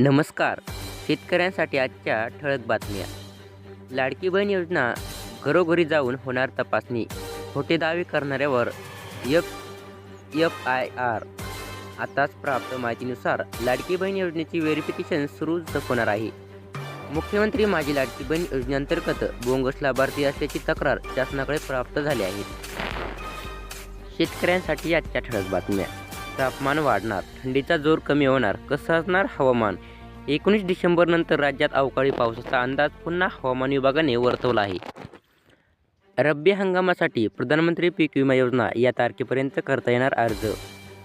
नमस्कार. शेतकऱ्यांसाठी आजच्या ठळक बातम्या. लाडकी बहीण योजना घरोघरी जाऊन होणार तपासणी. खोटे दावे करणाऱ्यावर एफ एफ आय आर. आताच प्राप्त माहितीनुसार लाडकी बहीण योजनेची व्हेरिफिकेशन सुरू होणार आहे. मुख्यमंत्री माझी लाडकी बहीण योजनेअंतर्गत बोंगस लाभार्थी असल्याची तक्रार शासनाकडे प्राप्त झाली आहे. शेतकऱ्यांसाठी आजच्या ठळक बातम्या. तापमान वाढणार थंडीचा जोर कमी होणार कसं असणार हवामान? एकोणीस डिसेंबरनंतर राज्यात अवकाळी पावसाचा अंदाज पुन्हा हवामान विभागाने वर्तवला आहे. रब्बी हंगामासाठी प्रधानमंत्री पीक विमा योजना या तारखेपर्यंत करता येणार अर्ज.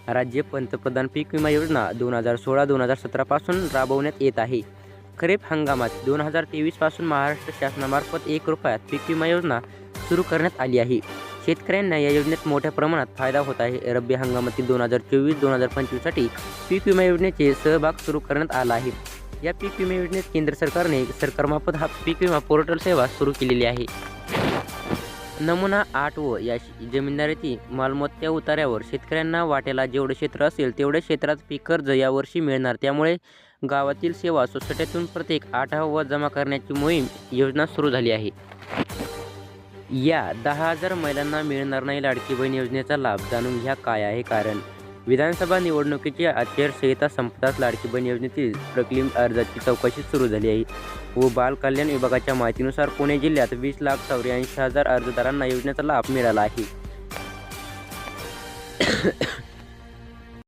राज्य पंतप्रधान पीक विमा योजना दोन हजार सोळा दोन हजार सतरापासून राबवण्यात येत आहे. खरीप हंगामात दोन हजार तेवीसपासून महाराष्ट्र शासनामार्फत एक रुपयात पीक विमा योजना सुरू करण्यात आली आहे. शेतकऱ्यांना या योजनेत मोठ्या प्रमाणात फायदा होत आहे. रब्बी हंगामातील दोन हजार चोवीस दोन हजार पंचवीससाठी पीक विमा योजनेचे सहभाग सुरू करण्यात आला आहे. या पीक विमा योजनेत केंद्र सरकारने सरकारमार्फत हा पीक विमा पोर्टल सेवा सुरू केलेली आहे. नमुना आठ व या जमीनदारीची मालमत्ता उतार्यावर शेतकऱ्यांना वाट्याला जेवढे क्षेत्र असेल तेवढ्या क्षेत्रात पीक कर्ज यावर्षी मिळणार. त्यामुळे गावातील सेवा सोसायट्यातून प्रत्येक आढावा जमा करण्याची मोहीम योजना सुरू झाली आहे. या दहा हजार महिलांना मिळणार नाही लाडकी बहीण योजनेचा लाभ जाणून घ्या काय आहे कारण. विधानसभा निवडणुकीची आचारसंहिता संपताच लाडकी बहीण योजनेतील प्रकलिम अर्जाची चौकशी सुरू झाली आहे. व बाल कल्याण विभागाच्या माहितीनुसार पुणे जिल्ह्यात वीस लाख चौऱ्याऐंशी हजार अर्जदारांना योजनेचा लाभ मिळाला आहे.